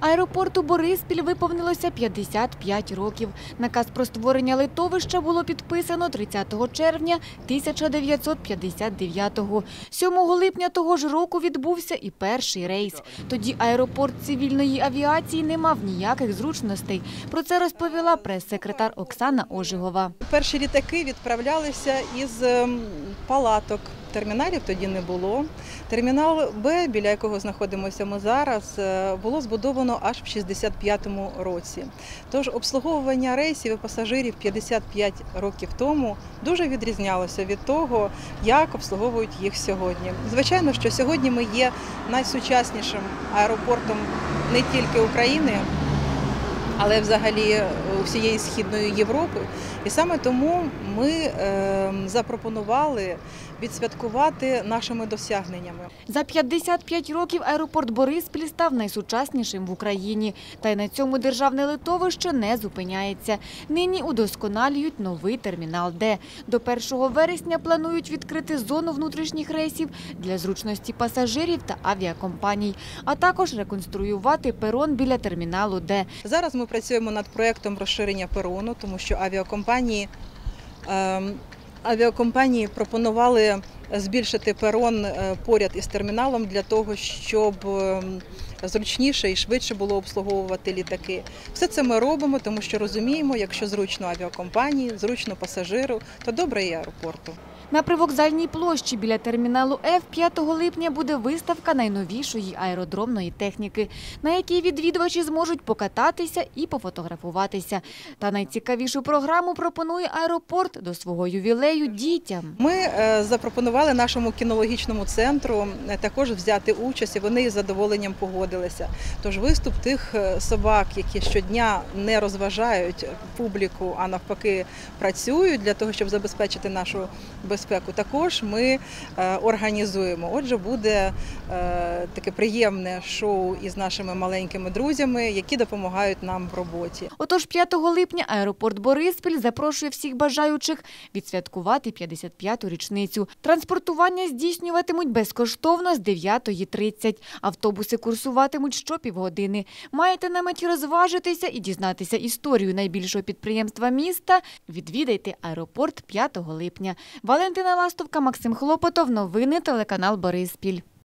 Аеропорту Бориспіль виповнилося 55 років. Наказ про створення литовища було підписано 30 червня 1959-го. 7 липня того ж року відбувся і перший рейс. Тоді аеропорт цивільної авіації не мав ніяких зручностей. Про це розповіла прес-секретар Оксана Ожигова. Перші літаки відправлялися із ем, палаток. Терміналів тоді не було. Термінал Б, біля якого знаходимося ми зараз, е, було збудовано аж в 65-му році. Тож обслуговування рейсів і пасажирів 55 років тому дуже відрізнялося від того, як обслуговують їх сьогодні. Звичайно, що сьогодні ми є найсучаснішим аеропортом не тільки України, але взагалі всієї східної Європи. І саме тому ми е, запропонували відсвяткувати нашими досягненнями. За 55 років аеропорт Бориспіль став найсучаснішим в Україні. Та й на цьому державне литовище не зупиняється. Нині удосконалюють новий термінал Д. До 1 вересня планують відкрити зону внутрішніх рейсів для зручності пасажирів та авіакомпаній, а також реконструювати перон біля терміналу Д. Зараз ми працюємо над проектом розширення перону, тому що авіакомпанії. ем, Авіакомпанії пропонували збільшити перон е, поряд із терміналом для того, щоб ем, зручніше і швидше було обслуговувати літаки. Все це ми робимо, тому що розуміємо, якщо зручно авіакомпанії, зручно пасажиру, то добре і аеропорту. На привокзальній площі біля терміналу Ф 5 липня буде виставка найновішої аеродромної техніки, на якій відвідувачі зможуть покататися і пофотографуватися. Та найцікавішу програму пропонує аеропорт до свого ювілею дітям. Ми е, запропонували нашому кінологічному центру е, також взяти участь, і вони із задоволенням погодилися. Тож виступ тих е, собак, які щодня не розважають публіку, а навпаки працюють для того, щоб забезпечити нашу безпеку, також ми е, організуємо. Отже, буде таке приємне шоу із нашими маленькими друзями, які допомагають нам в роботі. Отож, 5 липня аеропорт Бориспіль запрошує всіх бажаючих відсвяткувати 55-ту річницю. Транспортування здійснюватимуть безкоштовно з 9.30. Автобуси курсуватимуть щопівгодини. Маєте на меті розважитися і дізнатися історію найбільшого підприємства міста. Відвідайте аеропорт 5 липня. Валентина Ластовка, Максим Хлопотов. Новини телеканал Бориспіль.